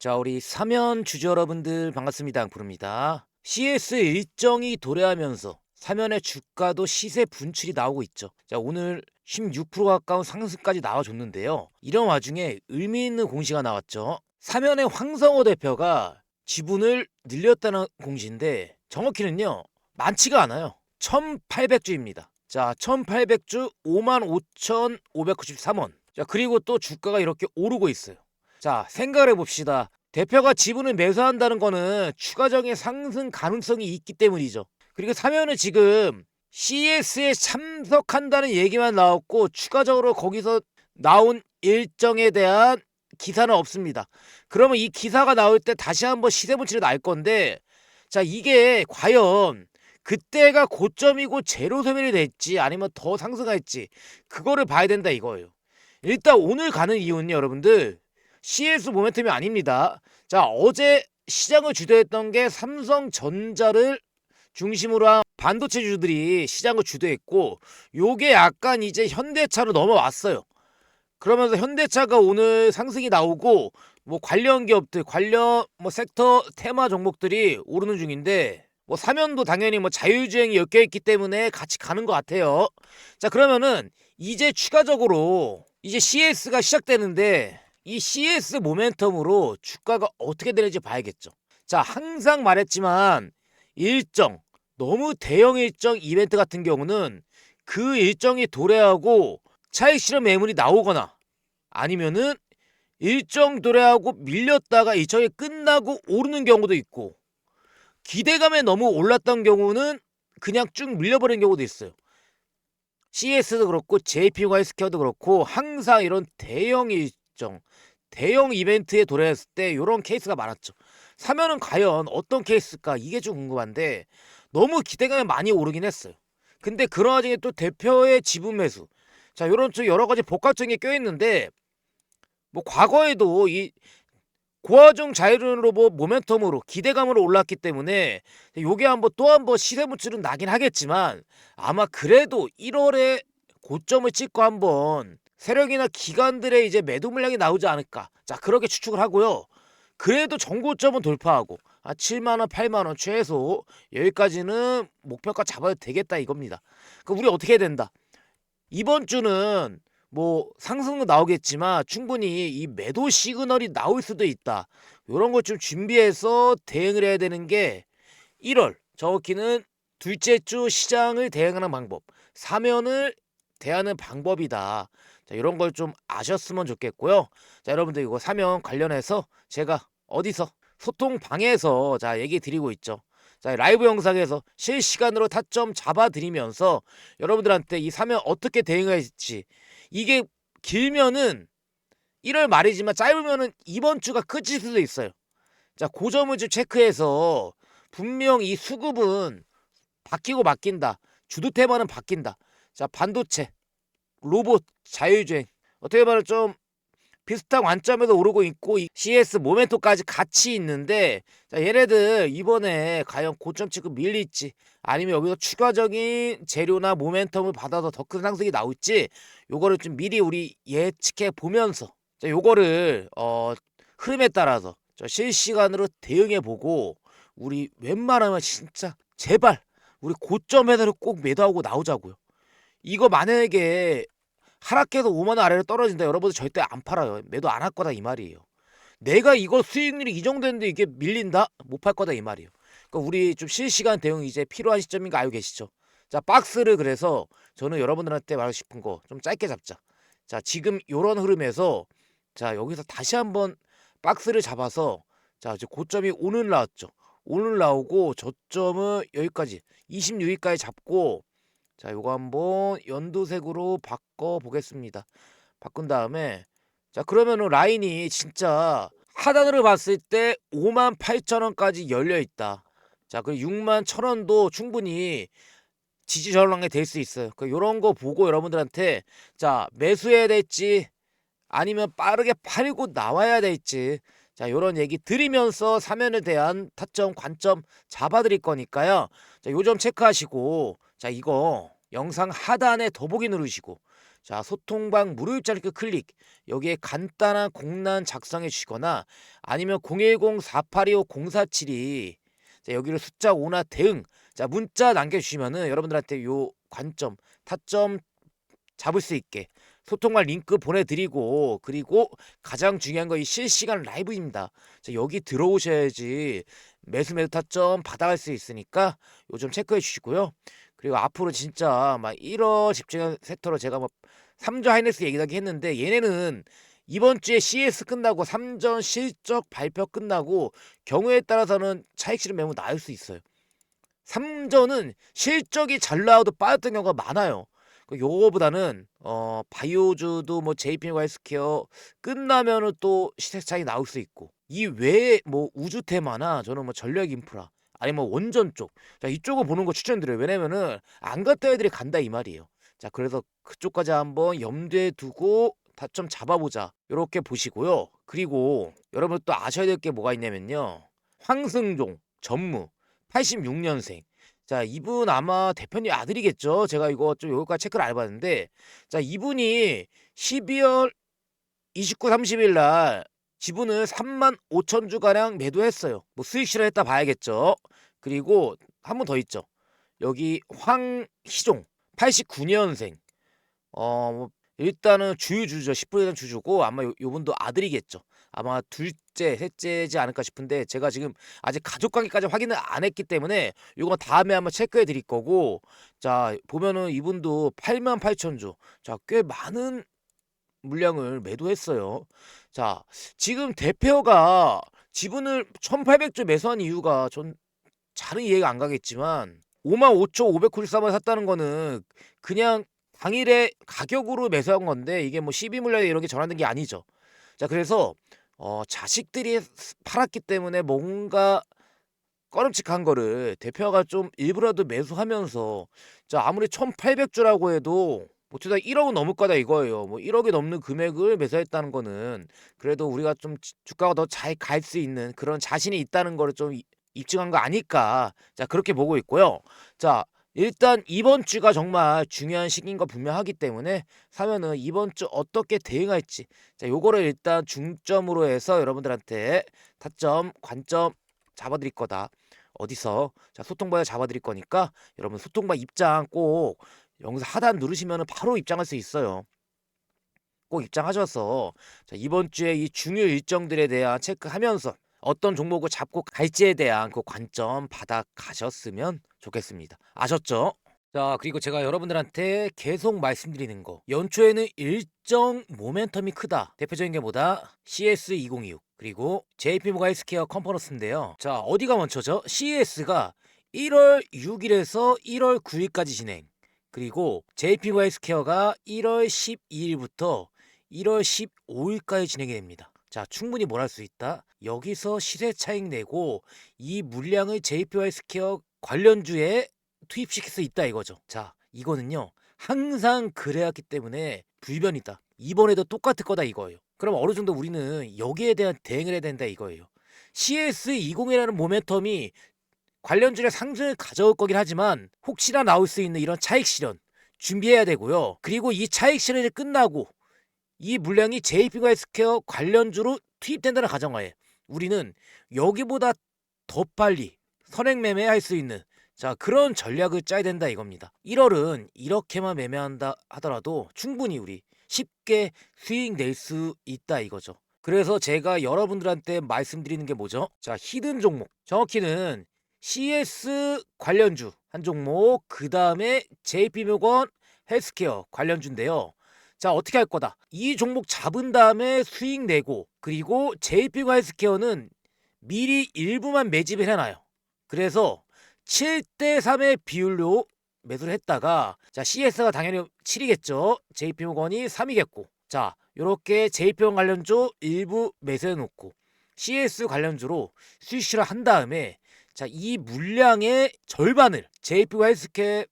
자, 우리 사면 주주 여러분들 반갑습니다. 부릅니다. CS 일정이 도래하면서 사면의 주가도 시세 분출이 나오고 있죠. 자, 오늘 16% 가까운 상승까지 나와줬는데요. 이런 와중에 의미 있는 공시가 나왔죠. 사면의 황성호 대표가 지분을 늘렸다는 공시인데 정확히는요. 많지가 않아요. 1800주입니다. 자, 1800주 55,593원. 자, 그리고 또 주가가 이렇게 오르고 있어요. 자, 생각을 해봅시다. 대표가 지분을 매수한다는 거는 추가적인 상승 가능성이 있기 때문이죠. 그리고 사면은 지금 CS에 참석한다는 얘기만 나왔고 추가적으로 거기서 나온 일정에 대한 기사는 없습니다. 그러면 이 기사가 나올 때 다시 한번 시세 분출이 날 건데 자, 이게 과연 그때가 고점이고 제로 소멸이 됐지 아니면 더 상승할지 그거를 봐야 된다 이거예요. 일단 오늘 가는 이유는 여러분들 CS 모멘텀이 아닙니다. 자, 어제 시장을 주도했던 게 삼성전자를 중심으로 한 반도체 주들이 시장을 주도했고 요게 약간 이제 현대차로 넘어왔어요. 그러면서 현대차가 오늘 상승이 나오고 뭐 관련 기업들, 관련 뭐 섹터 테마 종목들이 오르는 중인데 뭐 사면도 당연히 뭐 자율주행이 엮여 있기 때문에 같이 가는 것 같아요. 자, 그러면은 이제 추가적으로 이제 CS가 시작되는데 이 CS 모멘텀으로 주가가 어떻게 되는지 봐야겠죠. 자, 항상 말했지만 일정 너무 대형 일정 이벤트 같은 경우는 그 일정이 도래하고 차익 실험 매물이 나오거나 아니면은 일정 도래하고 밀렸다가 일정이 끝나고 오르는 경우도 있고 기대감에 너무 올랐던 경우는 그냥 쭉 밀려버린 경우도 있어요. CS도 그렇고 JP 헬스케어도 그렇고 항상 이런 대형 일 정, 대형 이벤트에 도래했을 때 이런 케이스가 많았죠. 사면은 과연 어떤 케이스일까 이게 좀 궁금한데 너무 기대감이 많이 오르긴 했어요. 근데 그런 와중에 또 대표의 지분 매수, 자 이런 좀 여러 가지 복합적인 게 껴있는데 뭐 과거에도 이 고화중 자율 로봇 모멘텀으로 기대감으로 올랐기 때문에 요게 한번 또 한번 시세 물줄은 나긴 하겠지만 아마 그래도 1월에 고점을 찍고 한번 세력이나 기관들의 이제 매도 물량이 나오지 않을까. 자, 그렇게 추측을 하고요. 그래도 정고점은 돌파하고 아 7만 원, 8만 원 최소 여기까지는 목표가 잡아도 되겠다 이겁니다. 그 우리 어떻게 해야 된다? 이번 주는 뭐 상승도 나오겠지만 충분히 이 매도 시그널이 나올 수도 있다. 이런 것 좀 준비해서 대응을 해야 되는 게 1월 정확히는 둘째 주 시장을 대응하는 방법, 사면을 대하는 방법이다. 자, 이런 걸 좀 아셨으면 좋겠고요. 자, 여러분들 이거 사면 관련해서 제가 어디서 소통 방에서 자 얘기 드리고 있죠. 자, 라이브 영상에서 실시간으로 타점 잡아드리면서 여러분들한테 이 사면 어떻게 대응할지 이게 길면은 1월 말이지만 짧으면은 이번 주가 끝일 수도 있어요. 자, 고점을 좀 체크해서 분명 이 수급은 바뀌고 바뀐다. 주도 테마는 바뀐다. 자, 반도체, 로봇, 자율주행. 어떻게 말하면 좀 비슷한 관점에서 오르고 있고 이 CS 모멘토까지 같이 있는데 자, 얘네들 이번에 과연 고점 찍고 밀릴지 아니면 여기서 추가적인 재료나 모멘텀을 받아서 더 큰 상승이 나올지 요거를 좀 미리 우리 예측해 보면서 자, 요거를 어 흐름에 따라서 저 실시간으로 대응해 보고 우리 웬만하면 진짜 제발 우리 고점에서 꼭 매도하고 나오자고요. 이거 만약에 하락해서 5만 원 아래로 떨어진다. 여러분들 절대 안 팔아요. 매도 안 할 거다 이 말이에요. 내가 이거 수익률이 이 정도 됐는데 이게 밀린다? 못 팔 거다 이 말이에요. 그러니까 우리 좀 실시간 대응 이제 필요한 시점인 거 알고 계시죠? 자, 박스를 그래서 저는 여러분들한테 말하고 싶은 거 좀 짧게 잡자. 자, 지금 요런 흐름에서 자, 여기서 다시 한번 박스를 잡아서 자, 이제 고점이 오늘 나왔죠. 오늘 나오고 저점은 여기까지 26일까지 잡고 자, 요거 한번 연두색으로 바꿔 보겠습니다. 바꾼 다음에 자, 그러면은 라인이 진짜 하단으로 봤을 때 5만 8천 원까지 열려 있다. 자, 그 6만 1천 원도 충분히 지지 저항이 될수 있어요. 그 요런 거 보고 여러분들한테 자, 매수해야 될지 아니면 빠르게 팔고 나와야 될지 자, 요런 얘기 드리면서 사면에 대한 타점, 관점 잡아 드릴 거니까요. 자, 요 점 체크하시고 자, 이거 영상 하단에 더보기 누르시고 자, 소통방 무료 입장 링크 클릭. 여기에 간단한 공란 작성해 주시거나 아니면 010-4825-0472 자, 여기를 숫자 5나 대응. 자, 문자 남겨 주시면은 여러분들한테 요 관점, 타점 잡을 수 있게 소통방 링크 보내드리고 그리고 가장 중요한 거 이 실시간 라이브입니다. 자, 여기 들어오셔야지 매수 매수 타점 받아갈 수 있으니까 요 좀 체크해 주시고요. 그리고 앞으로 진짜 막 1월 집중 섹터로 제가 뭐 3조 하이닉스 얘기하기 했는데 얘네는 이번 주에 CS 끝나고 3전 실적 발표 끝나고 경우에 따라서는 차익 실현 매우 나을 수 있어요. 3전은 실적이 잘 나와도 빠졌던 경우가 많아요. 그 요거보다는 어 바이오주도 뭐 JP와 헬스케어 끝나면은 또 시세 차이 나올 수 있고 이 외에 뭐 우주 테마나 저는 뭐 전력 인프라 아니면 뭐 원전 쪽. 자, 이쪽을 보는 거 추천드려요. 왜냐면은 안 갔다 애들이 간다 이 말이에요. 자, 그래서 그쪽까지 한번 염두에 두고 다점 잡아보자. 이렇게 보시고요. 그리고 여러분 또 아셔야 될 게 뭐가 있냐면요. 황승종 전무 86년생. 자, 이분 아마 대표님 아들이겠죠. 제가 이거 좀 여기까지 체크를 안 해봤는데, 자, 이분이 12월 29, 30일 날 지분을 3만 5천 주가량 매도했어요. 뭐 수익 실현했다 봐야겠죠. 그리고 한 분 더 있죠. 여기 황희종 89년생. 어, 뭐 일단은 주유주죠. 10%는 주주고 아마 요, 요분도 아들이겠죠. 아마 둘째, 셋째지 않을까 싶은데 제가 지금 아직 가족 관계까지 확인을 안 했기 때문에 이거 다음에 한번 체크해 드릴 거고 자 보면은 이분도 8만 8천 주. 자꽤 많은 물량을 매도했어요. 자 지금 대표가 지분을 1,800주 매수한 이유가 전 잘은 이해가 안 가겠지만 5만 5천 593원 샀다는 거는 그냥 당일에 가격으로 매수한 건데 이게 뭐 12물량에 이런 게 전환된 게 아니죠. 자 그래서 어 자식들이 팔았기 때문에 뭔가 꺼름칙한 거를 대표가 좀 일부라도 매수하면서 자 아무리 1,800주라고 해도 보통 1억은 넘을 거다 이거예요. 뭐 1억이 넘는 금액을 매수했다는 거는 그래도 우리가 좀 지- 주가가 더 잘 갈 수 있는 그런 자신이 있다는 거를 좀 이- 입증한 거 아닐까. 자 그렇게 보고 있고요. 자 일단 이번 주가 정말 중요한 시기인 거 분명하기 때문에 사면은 이번 주 어떻게 대응할지. 자 요거를 일단 중점으로 해서 여러분들한테 타점 관점 잡아드릴 거다. 어디서? 자 소통바 잡아드릴 거니까 여러분 소통바 입장 꼭 영상 하단 누르시면 바로 입장할 수 있어요. 꼭 입장하셔서. 자 이번 주에 이 중요 일정들에 대한 체크하면서 어떤 종목을 잡고 갈지에 대한 그 관점 받아 가셨으면 좋겠습니다. 아셨죠? 자, 그리고 제가 여러분들한테 계속 말씀드리는 거. 연초에는 일정 모멘텀이 크다. 대표적인 게 뭐다? CS2026. 그리고 JP모가 헬스케어 컨퍼런스인데요. 자, 어디가 먼저죠? CES가 1월 6일에서 1월 9일까지 진행. 그리고 JP모가 헬스케어가 1월 12일부터 1월 15일까지 진행이 됩니다. 자, 충분히 뭘 할 수 있다. 여기서 시세 차익 내고 이 물량을 JP와 헬스케어 관련주에 투입시킬 수 있다 이거죠. 자, 이거는요. 항상 그래왔기 때문에 불변이다. 이번에도 똑같을 거다 이거예요. 그럼 어느 정도 우리는 여기에 대한 대응을 해야 된다 이거예요. CS20이라는 모멘텀이 관련주의 상승을 가져올 거긴 하지만 혹시나 나올 수 있는 이런 차익 실현 준비해야 되고요. 그리고 이 차익 실현이 끝나고 이 물량이 JP가 헬스케어 관련주로 투입된다는 가정하에 우리는 여기보다 더 빨리 선행 매매할 수 있는 자 그런 전략을 짜야 된다 이겁니다. 1월은 이렇게만 매매한다 하더라도 충분히 우리 쉽게 수익 낼 수 있다 이거죠. 그래서 제가 여러분들한테 말씀드리는 게 뭐죠? 자 히든 종목 정확히는 CS 관련주 한 종목 그 다음에 JP모건 헬스케어 관련주인데요. 자 어떻게 할 거다. 이 종목 잡은 다음에 수익 내고 그리고 JP가 헬스케어는 미리 일부만 매집을 해놔요. 그래서 7대 3의 비율로 매수를 했다가 자 CS가 당연히 7이겠죠. JP모건이 3이겠고. 자 요렇게 JP모건 관련주 일부 매수해 놓고 CS 관련주로 수익 실현한 다음에 자 이 물량의 절반을 JP가 헬스케어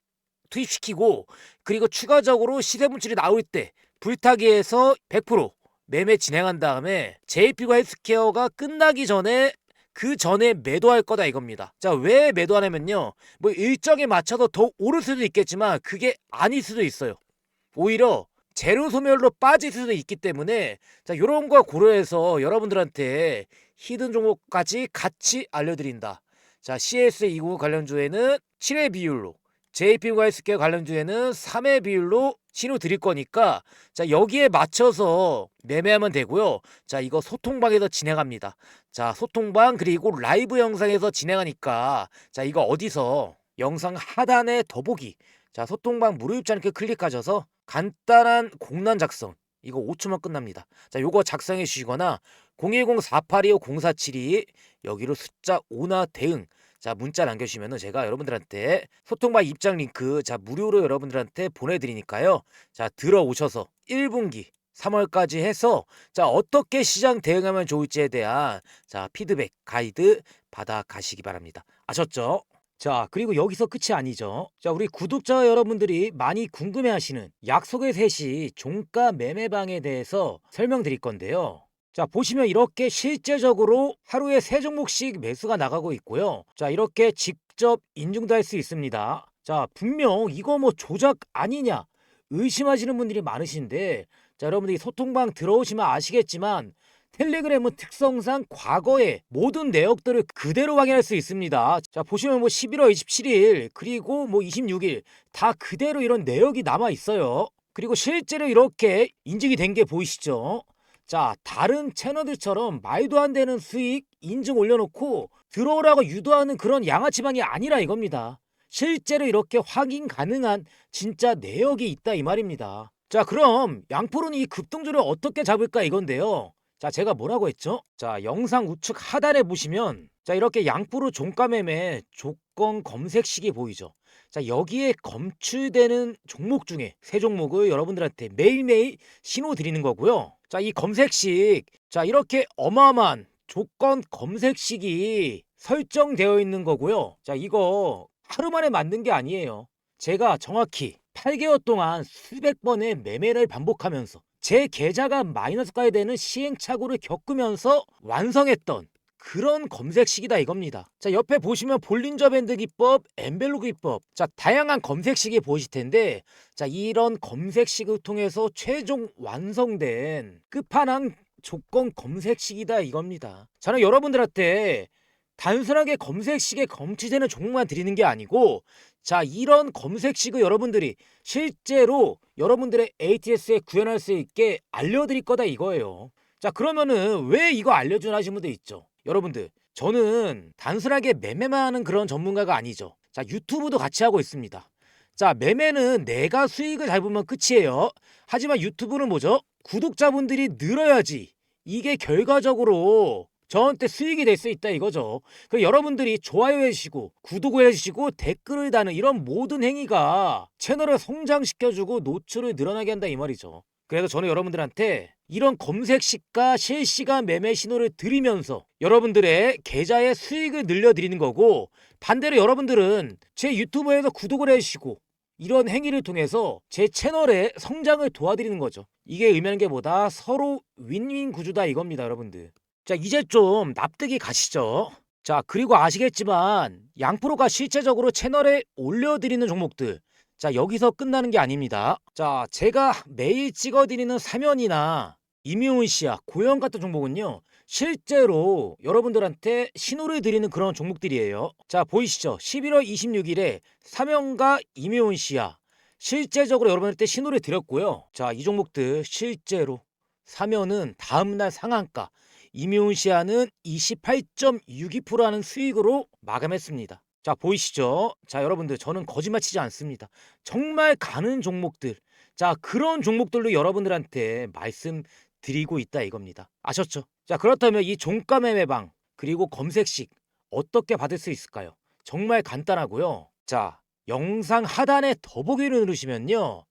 투입시키고 그리고 추가적으로 시세 분출이 나올 때 불타기에서 100% 매매 진행한 다음에 JP가 헬스케어가 끝나기 전에 그 전에 매도할 거다 이겁니다. 자, 왜 매도하냐면요. 뭐 일정에 맞춰서 더 오를 수도 있겠지만 그게 아닐 수도 있어요. 오히려 재료 소멸로 빠질 수도 있기 때문에 자 요런 거 고려해서 여러분들한테 히든 종목까지 같이 알려드린다. 자 CS29 관련주에는 7회 비율로 JP과 헬스케어 관련주에는 3회 비율로 신호 드릴 거니까 자 여기에 맞춰서 매매하면 되고요. 자 이거 소통방에서 진행합니다. 자 소통방 그리고 라이브 영상에서 진행하니까 자 이거 어디서 영상 하단에 더보기 자 소통방 무료 입장 이렇게 클릭하셔서 간단한 공란 작성 이거 5초만 끝납니다. 자 요거 작성해 주시거나 010-4825-0472 여기로 숫자 5나 대응 자 문자 남겨주시면은 제가 여러분들한테 소통방 입장 링크 자 무료로 여러분들한테 보내드리니까요. 자 들어오셔서 1분기 3월까지 해서 자 어떻게 시장 대응하면 좋을지에 대한 자 피드백 가이드 받아 가시기 바랍니다. 아셨죠? 자 그리고 여기서 끝이 아니죠. 자 우리 구독자 여러분들이 많이 궁금해하시는 약속의 셋이 종가 매매방에 대해서 설명드릴 건데요 자 보시면 이렇게 실제적으로 하루에 세 종목씩 매수가 나가고 있고요. 자 이렇게 직접 인증도 할 수 있습니다. 자 분명 이거 뭐 조작 아니냐 의심하시는 분들이 많으신데 자 여러분들이 소통방 들어오시면 아시겠지만 텔레그램은 특성상 과거의 모든 내역들을 그대로 확인할 수 있습니다. 자 보시면 뭐 11월 27일 그리고 뭐 26일 다 그대로 이런 내역이 남아 있어요. 그리고 실제로 이렇게 인증이 된 게 보이시죠? 자, 다른 채널들처럼 말도 안 되는 수익 인증 올려놓고 들어오라고 유도하는 그런 양아치방이 아니라 이겁니다. 실제로 이렇게 확인 가능한 진짜 내역이 있다 이 말입니다. 자, 그럼 양푸른 이 급등주를 어떻게 잡을까 이건데요. 자, 제가 뭐라고 했죠? 자, 영상 우측 하단에 보시면 자, 이렇게 양푸르 종가 매매 조건 검색식이 보이죠. 자, 여기에 검출되는 종목 중에 세 종목을 여러분들한테 매일매일 신호 드리는 거고요. 자, 이 검색식. 자, 이렇게 어마어마한 조건 검색식이 설정되어 있는 거고요. 자, 이거 하루 만에 만든 게 아니에요. 제가 정확히 8개월 동안 수백 번의 매매를 반복하면서 제 계좌가 마이너스 가야 되는 시행착오를 겪으면서 완성했던 그런 검색식이다 이겁니다. 자 옆에 보시면 볼린저 밴드 기법, 엠벨로 기법, 자 다양한 검색식이 보이실 텐데 자 이런 검색식을 통해서 최종 완성된 끝판왕 조건 검색식이다 이겁니다. 저는 여러분들한테 단순하게 검색식에 검취되는 종목만 드리는 게 아니고 자 이런 검색식을 여러분들이 실제로 여러분들의 ATS에 구현할 수 있게 알려드릴 거다 이거예요. 자 그러면은 왜 이거 알려주나 하시는 분들 있죠. 여러분들 저는 단순하게 매매만 하는 그런 전문가가 아니죠. 자 유튜브도 같이 하고 있습니다. 자 매매는 내가 수익을 잘 보면 끝이에요. 하지만 유튜브는 뭐죠? 구독자분들이 늘어야지 이게 결과적으로 저한테 수익이 될 수 있다 이거죠. 그 여러분들이 좋아요 해주시고 구독을 해주시고 댓글을 다는 이런 모든 행위가 채널을 성장시켜주고 노출을 늘어나게 한다 이 말이죠. 그래서 저는 여러분들한테 이런 검색식과 실시간 매매 신호를 드리면서 여러분들의 계좌의 수익을 늘려드리는 거고 반대로 여러분들은 제 유튜브에서 구독을 해주시고 이런 행위를 통해서 제 채널의 성장을 도와드리는 거죠. 이게 의미하는 게 뭐다? 서로 윈윈 구조다 이겁니다, 여러분들. 자, 이제 좀 납득이 가시죠? 자, 그리고 아시겠지만 양프로가 실제적으로 채널에 올려드리는 종목들 자, 여기서 끝나는 게 아닙니다. 자, 제가 매일 찍어드리는 사면이나 이미훈 씨야, 고영 같은 종목은요. 실제로 여러분들한테 신호를 드리는 그런 종목들이에요. 자, 보이시죠? 11월 26일에 사면과 이미훈 씨야. 실제적으로 여러분한테 신호를 드렸고요. 자, 이 종목들 실제로 사면은 다음날 상한가, 이미훈 씨야는 28.62%라는 수익으로 마감했습니다. 자, 보이시죠? 자, 여러분들 저는 거짓말 치지 않습니다. 정말 가는 종목들. 자, 그런 종목들로 여러분들한테 말씀드리고 있다 이겁니다. 아셨죠? 자, 그렇다면 이 종가 매매방 그리고 검색식 어떻게 받을 수 있을까요? 정말 간단하고요. 자, 영상 하단에 더보기를 누르시면요.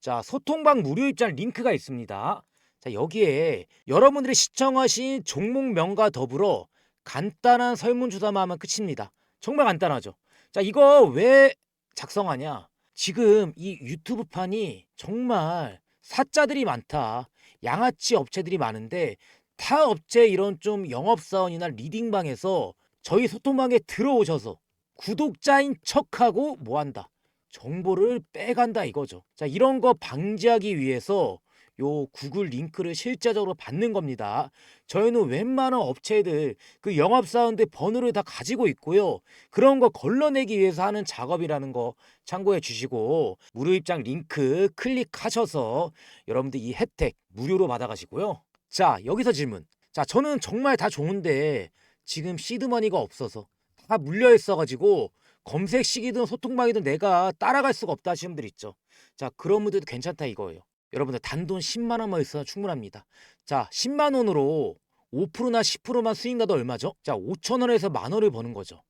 자, 소통방 무료 입장 링크가 있습니다. 자, 여기에 여러분들이 시청하신 종목명과 더불어 간단한 설문조사만 하면 끝입니다. 정말 간단하죠. 자, 이거 왜 작성하냐? 지금 이 유튜브판이 정말 사자들이 많다. 양아치 업체들이 많은데 타 업체 이런 좀 영업사원이나 리딩방에서 저희 소통방에 들어오셔서 구독자인 척하고 뭐 한다. 정보를 빼간다 이거죠. 자, 이런 거 방지하기 위해서 요 구글 링크를 실제적으로 받는 겁니다. 저희는 웬만한 업체들 그 영업 사원들 번호를 다 가지고 있고요. 그런 거 걸러내기 위해서 하는 작업이라는 거 참고해 주시고 무료 입장 링크 클릭하셔서 여러분들 이 혜택 무료로 받아가시고요. 자, 여기서 질문. 자, 저는 정말 다 좋은데 지금 시드머니가 없어서 다 물려 있어가지고 검색식이든 소통방이든 내가 따라갈 수가 없다 하시는 분들 있죠. 자, 그런 분들도 괜찮다 이거예요. 여러분들 단돈 10만 원만 있어도 충분합니다. 자, 10만 원으로 5%나 10%만 수익 나도 얼마죠? 자, 5천 원에서 만 원을 버는 거죠.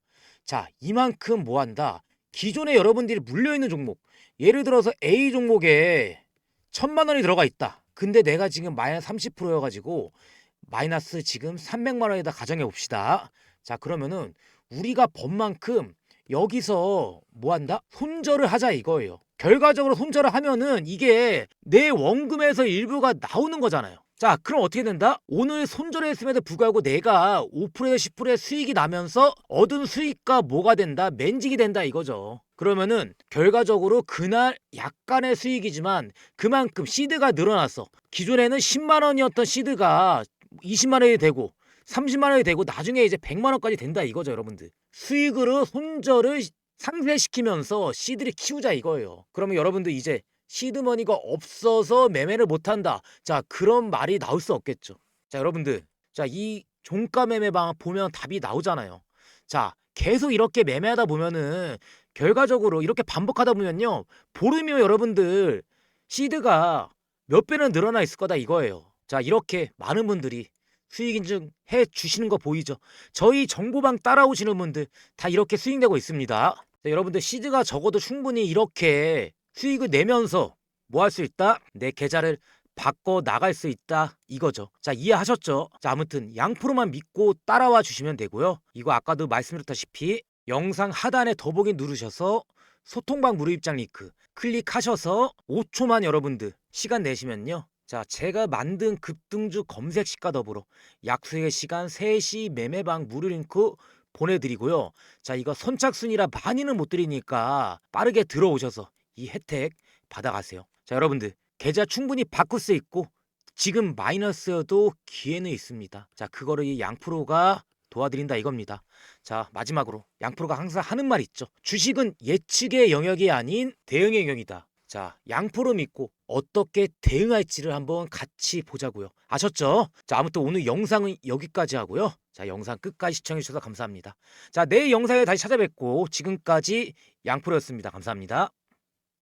자, 이만큼 뭐 한다? 기존에 여러분들이 물려 있는 종목. 예를 들어서 A 종목에 천만 원이 들어가 있다. 근데 내가 지금 마이너스 30%여 가지고 마이너스 지금 300만 원에다 가정해 봅시다. 자, 그러면은 우리가 번 만큼 여기서 뭐 한다? 손절을 하자 이거예요. 결과적으로 손절을 하면은 이게 내 원금에서 일부가 나오는 거잖아요. 자, 그럼 어떻게 된다? 오늘 손절했음에도 불구하고 내가 5%에 10%의 수익이 나면서 얻은 수익과 뭐가 된다? 맨직이 된다 이거죠. 그러면은 결과적으로 그날 약간의 수익이지만 그만큼 시드가 늘어났어. 기존에는 10만 원이었던 시드가 20만 원이 되고 30만 원이 되고 나중에 이제 100만 원까지 된다 이거죠, 여러분들. 수익으로 손절을 상쇄시키면서 시드를 키우자 이거예요. 그러면 여러분들 이제 시드머니가 없어서 매매를 못 한다. 자, 그런 말이 나올 수 없겠죠. 자, 여러분들. 자, 이 종가 매매 방 보면 답이 나오잖아요. 자, 계속 이렇게 매매하다 보면은 결과적으로 이렇게 반복하다 보면요. 보름이면 여러분들 시드가 몇 배는 늘어나 있을 거다 이거예요. 자, 이렇게 많은 분들이 수익 인증 해 주시는 거 보이죠? 저희 정보방 따라오시는 분들 다 이렇게 수익 내고 있습니다. 자, 여러분들 시드가 적어도 충분히 이렇게 수익을 내면서 뭐 할 수 있다? 내 계좌를 바꿔 나갈 수 있다 이거죠. 자 이해하셨죠? 자 아무튼 양프로만 믿고 따라와 주시면 되고요. 이거 아까도 말씀드렸다시피 영상 하단에 더보기 누르셔서 소통방 무료 입장 링크 클릭하셔서 5초만 여러분들 시간 내시면요. 자, 제가 만든 급등주 검색식과 더불어 약수의 시간 3시 매매방 무료 링크 보내드리고요. 자, 이거 선착순이라 많이는 못 드리니까 빠르게 들어오셔서 이 혜택 받아가세요. 자, 여러분들 계좌 충분히 바꿀 수 있고 지금 마이너스여도 기회는 있습니다. 자, 그거를 이 양프로가 도와드린다 이겁니다. 자, 마지막으로 양프로가 항상 하는 말 있죠. 주식은 예측의 영역이 아닌 대응의 영역이다. 자, 양프로 믿고 어떻게 대응할지를 한번 같이 보자고요. 아셨죠? 자, 아무튼 오늘 영상은 여기까지 하고요. 자, 영상 끝까지 시청해 주셔서 감사합니다. 자, 내일 영상에 다시 찾아뵙고 지금까지 양프로였습니다. 감사합니다.